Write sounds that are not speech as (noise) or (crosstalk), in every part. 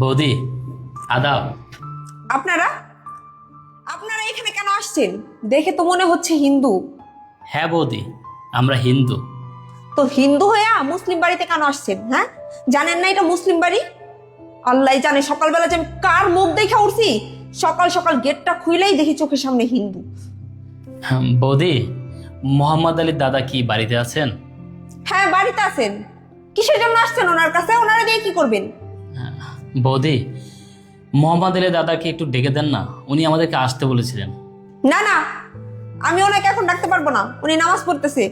বৌদি আদাব। আপনারা? আপনারা এখানে কেন আসছেন? দেখে তো মনে হচ্ছে হিন্দু। হ্যাঁ বৌদি আমরা হিন্দু। তো হিন্দু হয়ে মুসলিম বাড়িতে কেন আসছেন হ্যাঁ? জানেন না এটা মুসলিম বাড়ি? আল্লাহ জানে সকালবেলা যে আমি কার মুখ দেখে উঠছি সকাল সকাল গেটটা খুইলেই দেখি চোখের সামনে হিন্দু। বৌদি মোহাম্মদ আলীর দাদা কি বাড়িতে আছেন? হ্যাঁ বাড়িতে আছেন। কিসের জন্য আসছেন ওনার কাছে? ওনারা গিয়ে কি করবেন? বৌদি মোহাম্মদ আলীর দাদাকে একটু ডেকে দেন না উনি আমাদেরকে আসতে বলেছিলেন। না না আমি ওনাকে এখন ডাকতে পারব না উনি নামাজ পড়তেছে।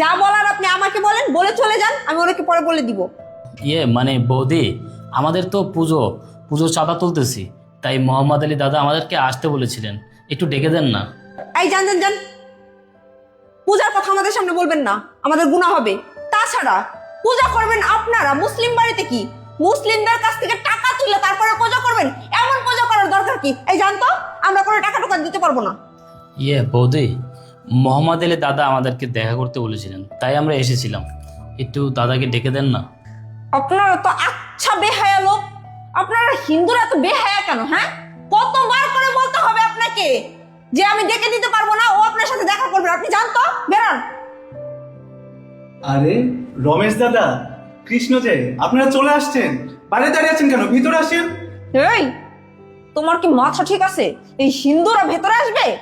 যা বলার আপনি আমাকে বলেন বলে চলে যান আমি ওনাকে পরে বলে দিব। ইয়ে মানে বৌদি আমাদের তো পুজো পুজোর চাঁদা তুলতেছি তাই মোহাম্মদ আলী দাদা আমাদেরকে আসতে বলেছিলেন একটু ডেকে দেন না। এই যান যান যান। পূজার কথা আমাদের সামনে বলবেন না আমাদের গুণা হবে। তাছাড়া পূজা করবেন আপনারা মুসলিম বাড়িতে কি? মুসলিমদের কাছ থেকে টাকা তুলে তারপরে পূজা করবেন? এমন পূজা করার দরকার কি? এই জানতো? আমরা কোনো টাকা টাকা দিতে পারব না। ইয়ে বৌদি মোহাম্মদ আলী দাদা আমাদেরকে দেখা করতে বলেছিলেন তাই আমরা এসেছিলাম। একটু দাদাকে ডেকে দেন না। আপনারা তো আচ্ছা বেহায়া লোক। আপনারা হিন্দুরা তো বেহায়া কেন হ্যাঁ? কতবার করে বলতে হবে আপনাকে যে আমি ডেকে দিতে পারব না ও আপনার সাথে দেখা করবে। আপনি জানতো? বেরান। আরে রমেশ দাদা কৃষ্ণ যে আপনারা চলে আসছেন। বাইরে দাঁড়িয়ে আছেন কেন? ভিতরে আসেন। এই তোমার কি মাথা ঠিক আছে? এই হিন্দুরা ভেতরে আসবে?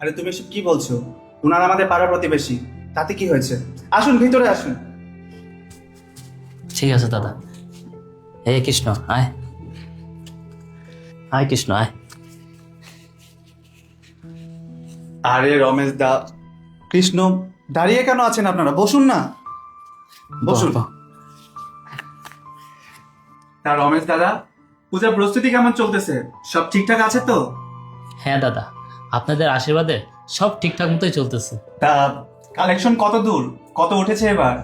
আরে তুমি এসব কি বলছো? ওনারা আমাদের পাড়া প্রতিবেশী। তাতে কি হয়েছে? আসুন ভিতরে আসুন। ঠিক আছে দাদা। হে কৃষ্ণ আয়। আয় কৃষ্ণ আয়। আরে রমেশ দা কৃষ্ণ দাঁড়িয়ে কেন আছেন আপনারা? বসুন না। বসুন। বাহ, বাহ। তা রমেশ দাদা পূজার প্রস্তুতি কেমন চলতেছে? সব ঠিকঠাক আছে তো? হ্যাঁ দাদা আপনাদের আশীর্বাদে সব ঠিকঠাক মতোই চলতেছে। তা কালেকশন কত দূর? কত উঠেছে এবার?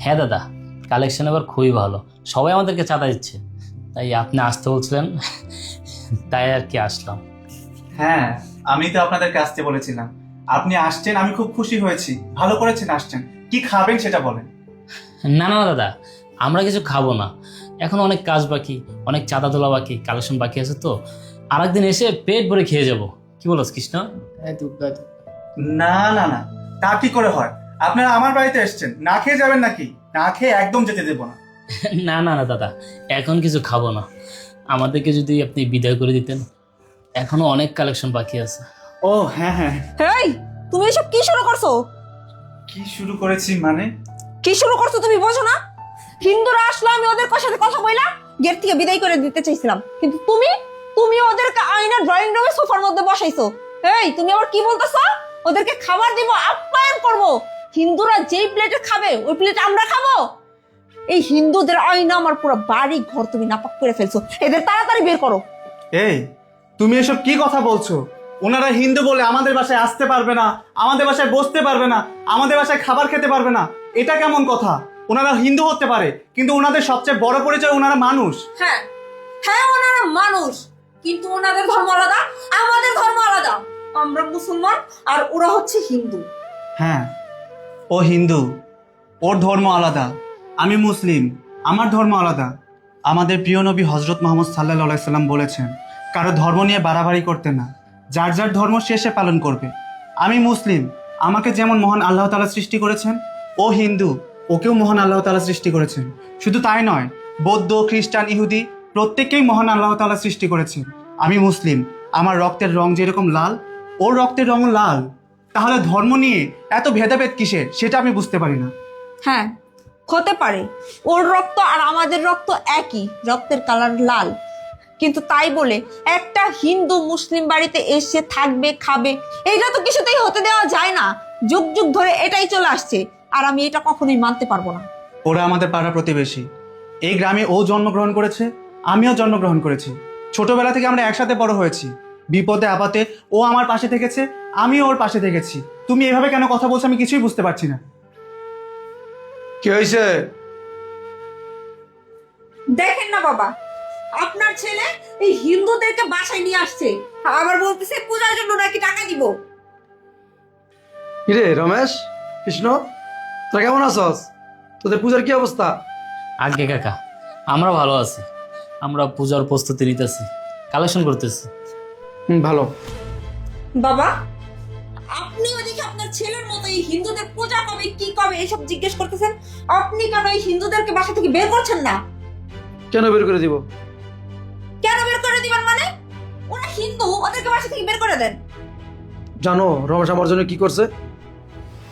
হ্যাঁ দাদা কালেকশন এবার খুবই ভালো। সবাই আমাদেরকে চাঁদা দিচ্ছে। তাই আপনি আসতে বলছিলেন তাই আর কি আসলাম। হ্যাঁ আমি তো আপনাদেরকে আসতে বলেছিলাম। আপনি আসছেন আমি খুব খুশি হয়েছি। ভালো করেছেন আসছেন। কি খাবেন সেটা বলেন। না না দাদা আমরা কিছু খাব না। এখন অনেক কাজ বাকি অনেক চাঁদা তোলা বাকি কালেকশন বাকি আছে তো। আর একদিন এসে পেট ভরে খেয়ে যাব। কি বলস কৃষ্ণ? না না না তা কি করে হয়? আপনারা আমার বাড়িতে এসছেন না খেয়ে যাবেন নাকি? না খেয়ে একদম যেতে দেবো না। (laughs) না না না দাদা এখন কিছু খাব না। আমাদেরকে যদি আপনি বিদায় করে দিতেন এখনও অনেক কালেকশন বাকি আছে। ও হ্যাঁ হ্যাঁ। এই তুমি এসব কি শুরু করছ? কি শুরু করেছি মানে? কি শুরু করছ তুমি বোঝো না। হিন্দুরা আসলো, আমি ওদের সাথে কথা বইলা গেট থেকে বিদায় করে দিতে চাইছিলাম। কিন্তু তুমি তুমি ওদেরকে আয়না ড্রয়িং রুমে সোফার মধ্যে বসাইছো। এই, তুমি আবার কি বলতেছো? ওদেরকে খাবার দিব, আপ্যায়ন করব। হিন্দুরা যেই প্লেটে খাবে, ওই প্লেটে আমরা খাব। এই হিন্দুদের আয়না আমার পুরো বাড়ি ঘর তুমি নাপাক করে ফেলছো। এদের তাড়াতাড়ি বের করো। এই, তুমি এসব কি কথা বলছো? ওনারা হিন্দু বলে আমাদের বাসায় আসতে পারবে না, আমাদের বাসায় বসতে পারবে না, আমাদের বাসায় খাবার খেতে পারবে না। এটা কেমন কথা? ওনারা হিন্দু হতে পারে কিন্তু ওনাদের সবচেয়ে বড় পরিচয় ওনারা মানুষ। হ্যাঁ হ্যাঁ ওনারা মানুষ কিন্তু ওনাদের ধর্ম আলাদা আমাদের ধর্ম আলাদা। আমরা মুসলমান আর ওরা হচ্ছে হিন্দু। হ্যাঁ ও হিন্দু ওর ধর্ম আলাদা আমি মুসলিম আমার ধর্ম আলাদা। আমাদের প্রিয় নবী হজরত মোহাম্মদ সাল্লাহ সাল্লাম বলেছেন কারও ধর্ম নিয়ে বাড়াবাড়ি করতে না যার যার ধর্ম শেষে পালন করবে। আমি মুসলিম আমাকে যেমন মহান আল্লাহ তালা সৃষ্টি করেছেন ও হিন্দু ওকেও মহান আল্লাহ তালা সৃষ্টি করেছেন। শুধু তাই নয়, বৌদ্ধ, খ্রিস্টান, ইহুদি, প্রত্যেককেই মহান আল্লাহ তালা সৃষ্টি করেছেন। আমি মুসলিম, আমার রক্তের রং যেরকম লাল, ওর রক্তের রং লাল, তাহলে ধর্ম নিয়ে এত ভেদাভেদ কিসের? সেটা আমি বুঝতে পারি না। হ্যাঁ হতে পারে। ওর রক্ত আর আমাদের রক্ত একই, রক্তের কালার লাল। কিন্তু তাই বলে একটা হিন্দু মুসলিম বাড়িতে এসে থাকবে, খাবে, এইটা তো কিছুতেই হতে দেওয়া যায় না। যুগ যুগ ধরে এটাই চলে আসছে। আর আমি এটা কখনোই মানতে পারব না। ওরা আমাদের পাড়া প্রতিবেশী। এই গ্রামে ও জন্মগ্রহণ করেছে আমিও জন্মগ্রহণ করেছি। ছোটবেলা থেকে আমরা একসাথে বড় হয়েছি। বিপদে আপদে ও আমার পাশে থেকেছে আমিও ওর পাশে থেকেছি। তুমি এভাবে কেন কথা বলছো আমি কিছুই বুঝতে পারছি না। কি হয়েছে? দেখেন না বাবা আপনার ছেলে এই হিন্দুদেরকে বাসায় নিয়ে আসছে। আবার বলতেছে পূজার জন্য নাকি টাকা দিব? কিরে রমেশ কৃষ্ণ? তোরা কেমন আছস? তোদের পূজার কি অবস্থা? আগে কাকা আমরা ভালো আছি। আমরা পূজার প্রস্তুতি নিতেছি কালেকশন করতেছি। হুম ভালো। বাবা আপনি ওদিকে আপনার ছেলের মতো এই হিন্দুদের পূজা কবে কি কবে এসব জিজ্ঞেস করতেছেন? আপনি কেন এই হিন্দুদেরকে বাসা থেকে বের করছেন না? কেন বের করে দিব? কেন বের করে দিবেন মানে? ওরা হিন্দু ওদেরকে বাসা থেকে বের করে দেন। জানো রমেশ আমার জন্য কি করছে?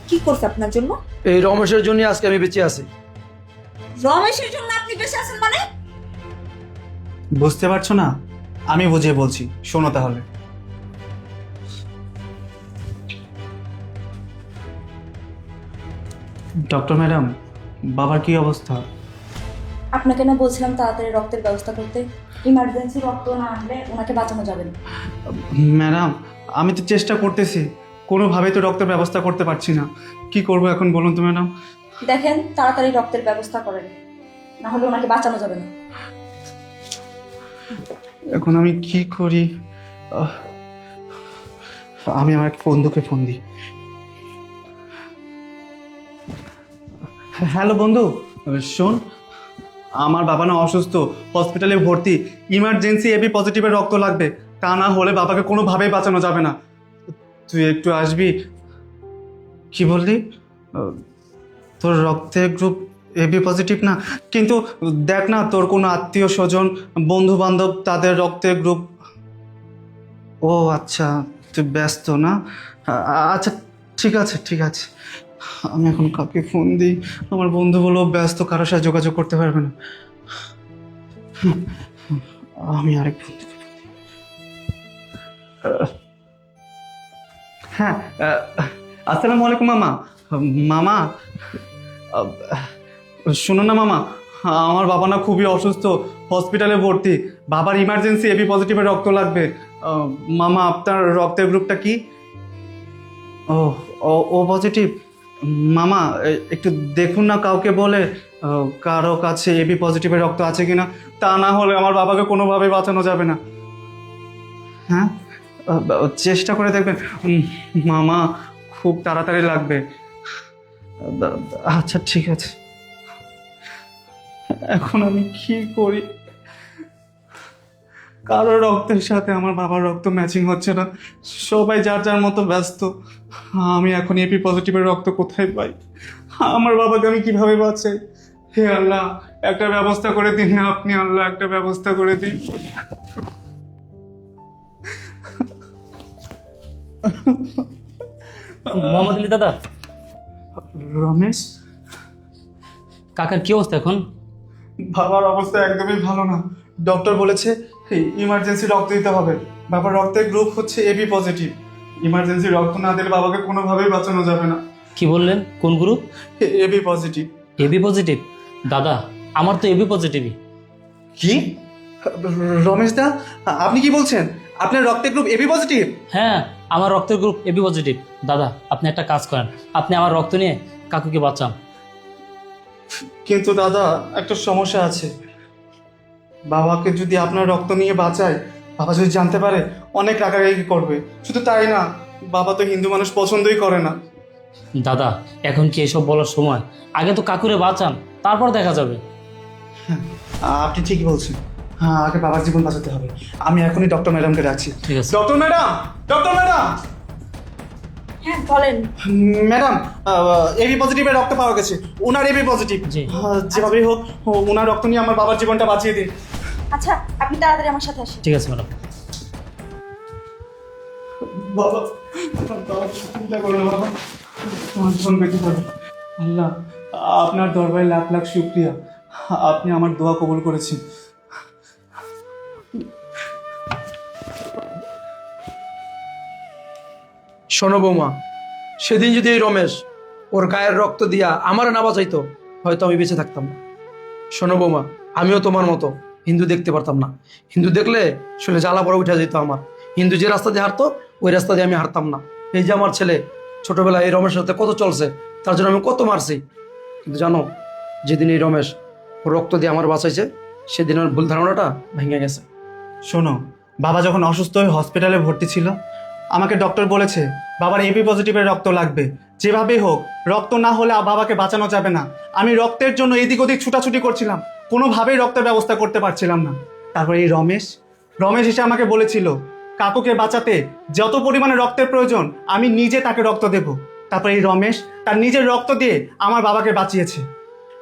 কি করছে আপনার জন্য? এই রমেশের জন্য আজকে আমি বেঁচে আছি। রমেশের জন্য আপনি বেঁচে আছেন মানে? বুঝতে পারছ না? আমি বুঝিয়ে বলছি শোনো তাহলে। ডক্টর ম্যাডাম বাবার কি অবস্থা? আপনাকে না বলছিলাম তাড়াতাড়ি রক্তের ব্যবস্থা করতে। ইমার্জেন্সি রক্ত না আনলে ওনাকে বাঁচানো যাবে না। ম্যাডাম আমি তো চেষ্টা করতেছি। কোনোভাবে তো রক্তের ব্যবস্থা করতে পারছি না। কি করব এখন বলুন তো ম্যাডাম? দেখেন তাড়াতাড়ি রক্তের ব্যবস্থা করেন। না হলে ওনাকে বাঁচানো যাবে না। এখন আমি কি করি? আমি আমার এক বন্ধুকে ফোন দিই। হ্যালো বন্ধু। শোন আমার বাবা না অসুস্থ হসপিটালে ভর্তি। ইমার্জেন্সি এবি পজিটিভের রক্ত লাগবে। তা না হলে বাবাকে কোনোভাবেই বাঁচানো যাবে না। তুই একটু আসবি? কি বললি? তোর রক্তের গ্রুপ এবি পজিটিভ না? কিন্তু দেখ না, তোর কোনো আত্মীয় স্বজন বন্ধু বান্ধব তাদের রক্তের গ্রুপ ও আচ্ছা তুই ব্যস্ত না? আচ্ছা ঠিক আছে ঠিক আছে। আমি এখন কাকে ফোন দিই। আমার বন্ধুগুলো ব্যস্ত কারোর সাথে যোগাযোগ করতে পারবে না। আমি আরেক ফোন দিই। হ্যাঁ আসসালামু আলাইকুম মামা। মামা শুনুন না মামা, আমার বাবা না খুবই অসুস্থ, হসপিটালে ভর্তি। বাবার ইমার্জেন্সি এবি পজিটিভের রক্ত লাগবে। মামা, আপনার রক্তের গ্রুপটা কি? ও ও পজিটিভ মামা একটু দেখুন না কাউকে বলে কারও কাছে এবি পজিটিভের রক্ত আছে কিনা। তা না হলে আমার বাবাকে কোনোভাবে বাঁচানো যাবে না। হ্যাঁ? চেষ্টা করে দেখবেন মামা খুব তাড়াতাড়ি লাগবে। আচ্ছা ঠিক আছে। এখন আমি কি করি? কারও রক্তের সাথে আমার বাবার রক্ত ম্যাচিং হচ্ছে না। সবাই যার যার মতো ব্যস্ত। আমি এখন এপি পজিটিভের রক্ত কোথায় পাই? আমার বাবাকে আমি কীভাবে বাঁচাই? হে আল্লাহ, একটা ব্যবস্থা করে দিন আপনি আল্লাহ, একটা ব্যবস্থা করে দিন। মোহাম্মদ আলী দাদা। রমেশ? কাকার কি অবস্থা এখন? বাবার অবস্থা একদমই ভালো না। ডক্টর বলেছে ইমার্জেন্সি রক্ত দিতে হবে। বাবার রক্তের গ্রুপ হচ্ছে এবি পজিটিভ ইমার্জেন্সি রক্ত না দিলে বাবাকে কোনোভাবেই বাঁচানো যাবে না। কি বললেন? কোন group AB positive AB positive দাদা আমার তো এবি পজিটিভই কি? রমেশ দা আপনি কি বলছেন? আপনার রক্তের গ্রুপ এবি পজিটিভ হ্যাঁ। আমার রক্তের গ্রুপ এবি পজিটিভ দাদা আপনি একটা কাজ করেন। আপনি আমার রক্ত নিয়ে কাকুকে বাঁচান। কিন্তু দাদা? একটা সমস্যা আছে। বাবাকে যদি আপনার রক্ত নিয়ে বাঁচায় বাবা যদি জানতে পারে অনেক রাগারাগি করবে। শুধু তাই না বাবা তো হিন্দু মানুষ পছন্দই করে না। দাদা এখন কি এসব বলার সময়? আগে তো কাকুরে বাঁচান তারপর দেখা যাবে। আপনি ঠিকই বলছেন। হ্যাঁ আগে বাবার জীবন বাঁচাতে হবে। আমি এখনই ডক্টর ম্যাডামকে রাখছি ঠিক আছে। ডক্টর ম্যাডাম ডক্টর ম্যাডাম হ্যাঁ বলেন। ম্যাডাম এবি পজিটিভের রক্ত পাওয়া গেছে। ওনার এবি পজিটিভ জি। যেভাবেই হোক ওনার রক্ত নিয়ে আমার বাবার জীবনটা বাঁচিয়ে দিন। আচ্ছা আপনি তাড়াতাড়ি আমার সাথে আসেন। ঠিক আছে ম্যাডাম বাবা বাবা, চিন্তা করো না বাবা। তোমার জীবন বেঁচে যাবে। আল্লাহ আপনার দরবারে লাখ লাখ শুক্রিয়া। আপনি আমার দোয়া কবুল করেছেন। শোনো বৌমা, সেদিন যদি এই রমেশ ওর গায়ের রক্ত দিয়া আমার না বাঁচাইতো, হয়তো আমি বেঁচে থাকতাম না। শোনো বৌমা, আমিও তোমার মতো হিন্দু দেখতে পারতাম না। হিন্দু দেখলে শুনে জ্বালা পড়ে উঠে যেত আমার। হিন্দু যে রাস্তা দিয়ে হারতো ওই রাস্তা দিয়ে আমি হারতাম না। এই যে আমার ছেলে, ছোটবেলায় এই রমেশের সাথে কত চলছে, তার জন্য আমি কত মারছি। কিন্তু জানো, যেদিন এই রমেশ ওর রক্ত দিয়ে আমার বাঁচাইছে, সেদিন আমার ভুল ধারণাটা ভেঙে গেছে। শোনো, বাবা যখন অসুস্থ হয়ে হসপিটালে ভর্তি ছিল, আমাকে ডক্টর বলেছে, বাবার এবি পজিটিভের রক্ত লাগবে। যেভাবেই হোক, রক্ত না হলে বাবাকে বাঁচানো যাবে না। আমি রক্তের জন্য এদিক ওদিক ছুটাছুটি করছিলাম। কোনোভাবেই রক্তের ব্যবস্থা করতে পারছিলাম না। তারপর এই রমেশ রমেশ এসে আমাকে বলেছিল, কাকুকে বাঁচাতে যত পরিমাণে রক্তের প্রয়োজন, আমি নিজে তাকে রক্ত দেব। তারপর এই রমেশ তার নিজের রক্ত দিয়ে আমার বাবাকে বাঁচিয়েছে।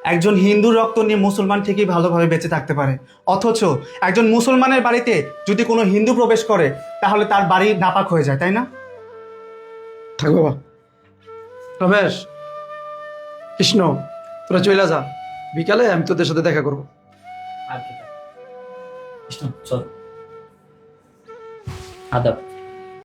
একজন হিন্দুর রক্ত নিয়ে মুসলমান ঠিকই ভালোভাবে বেঁচে থাকতে পারে। অথচ একজন মুসলমানের বাড়িতে যদি কোনো হিন্দু প্রবেশ করে তাহলে তার বাড়ি নাপাক হয়ে যায় তাই না? থাক বাবা। রমেশ কৃষ্ণ তোরা চলে যা। বিকালে আমি তোদের সাথে দেখা করব। কৃষ্ণ চল। আদাব।